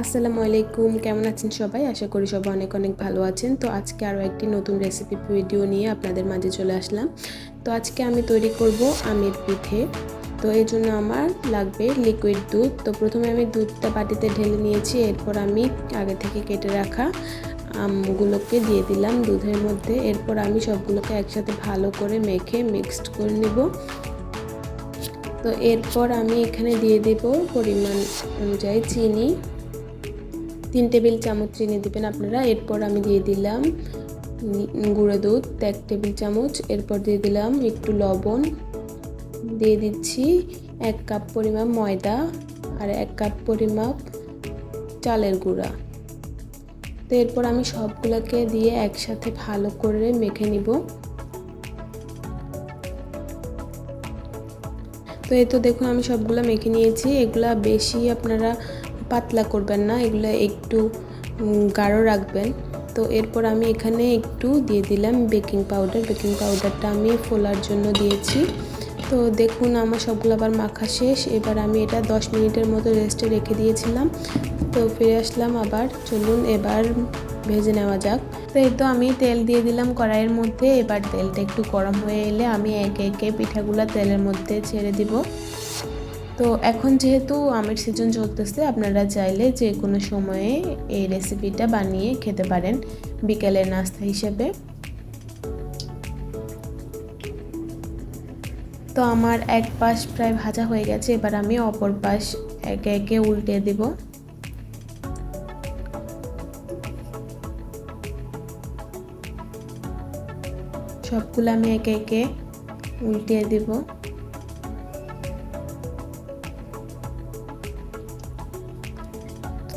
আসসালামু আলাইকুম, কেমন আছেন সবাই? আশা করি সবাই অনেক অনেক ভালো আছেন। তো আজকে আরও একটি নতুন রেসিপি ভিডিও নিয়ে আপনাদের মাঝে চলে আসলাম। তো আজকে আমি তৈরি করব আমের পিঠে। তো এই জন্য আমার লাগবে লিকুইড দুধ। তো প্রথমে আমি দুধটা বাটিতে ঢেলে নিয়েছি। এরপর আমি আগে থেকে কেটে রাখা আমগুলোকে দিয়ে দিলাম দুধের মধ্যে। এরপর আমি সবগুলোকে একসাথে ভালো করে মেখে মিক্সড করে নেব। তো এরপর আমি এখানে দিয়ে দেব পরিমাণ অনুযায়ী চিনি। তিন টেবিল চামচ চিনি দেবেন আপনারা, এরপর আমি দিয়ে দিলাম গুঁড়ো দুধ, এক টেবিল চামচ, এরপর দিয়ে দিলাম একটু লবণ, দিয়ে দিচ্ছি এক কাপ পরিমাপ ময়দা আর এক কাপ পরিমাপ চালের গুঁড়া। তো এরপর আমি সবগুলোকে দিয়ে একসাথে ভালো করে মেখে নিব। তো এই তো দেখুন আমি সবগুলো মেখে নিয়েছি, এগুলা বেশি আপনারা পাতলা করবেন না, এগুলো একটু গাঢ় রাখবেন। তো এরপর আমি এখানে একটু দিয়ে দিলাম বেকিং পাউডার। বেকিং পাউডারটা আমি ফোলার জন্য দিয়েছি। তো দেখুন, আমার সবগুলো আবার মাখা শেষ। এবার আমি এটা 10 মিনিটের মতো রেস্টে রেখে দিয়েছিলাম। তো ফিরে আসলাম আবার। চলুন এবার ভেজে নেওয়া যাক। তো এই তো আমি তেল দিয়ে দিলাম কড়াইয়ের মধ্যে। এবার তেলটা একটু গরম হয়ে এলে আমি একে একে পিঠাগুলো তেলের মধ্যে ছেড়ে দিব। তো এখন যেহেতু আমের সিজন চলতেছে, আপনারা চাইলে যে কোনো সময়ে এই রেসিপিটা বানিয়ে খেতে পারেন বিকেলের নাস্তা হিসেবে। তো আমার এক পাশ প্রায় ভাজা হয়ে গেছে, এবার আমি অপর পাশ একে একে উল্টে দেব। সবগুলো আমি একে একে উল্টিয়ে দেবো।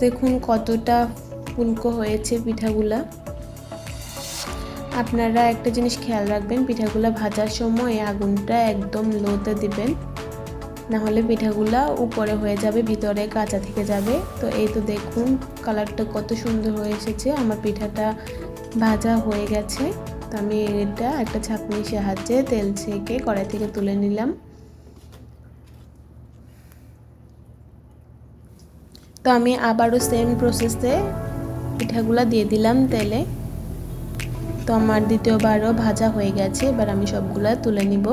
দেখুন কতটা ফুলকো হয়েছে পিঠাগুলা। আপনারা একটা জিনিস খেয়াল রাখবেন, পিঠাগুলা ভাজার সময় আগুনটা একদম লোতে দিবেন। না হলে পিঠাগুলা উপরে হয়ে যাবে, ভিতরে কাঁচা থেকে যাবে। তো এই তো দেখুন কালারটা কত সুন্দর হয়ে এসেছে। আমার পিঠাটা ভাজা হয়ে গেছে। তো আমি এটা একটা ছাঁকনির সাহায্যে তেল ছেঁকে কড়াই থেকে তুলে নিলাম। তো আমি আবারও সেম প্রসেসে পিঠাগুলো দিয়ে দিলাম তেলে। তো আমার দ্বিতীয়বারও ভাজা হয়ে গেছে, এবার আমি সবগুলো তুলে নিব।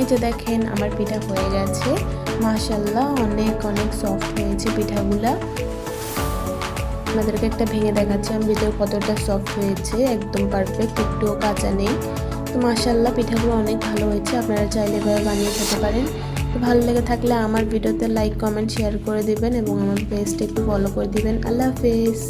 এই যে দেখেন আমার পিঠা হয়ে গেছে। মাশাল্লাহ অনেক অনেক সফট হয়েছে পিঠাগুলা। আমাদেরকে একটা ভেঙে দেখাচ্ছে, আমি ভিতরে কতটা সফট হয়েছে, একদম পারফেক্ট একটুও কাঁচা নেই। তো মাসাল্লাহ পিঠাগুলো অনেক ভালো হয়েছে, আপনারা চাইলে এভাবে বানিয়ে খেতে পারেন। তো ভালো লেগে থাকলে আমার ভিডিওতে লাইক, কমেন্ট শেয়ার করে দিবেন এবং আমার পেজটা একটু ফলো করে দিবেন। আল্লাহ হাফেজ।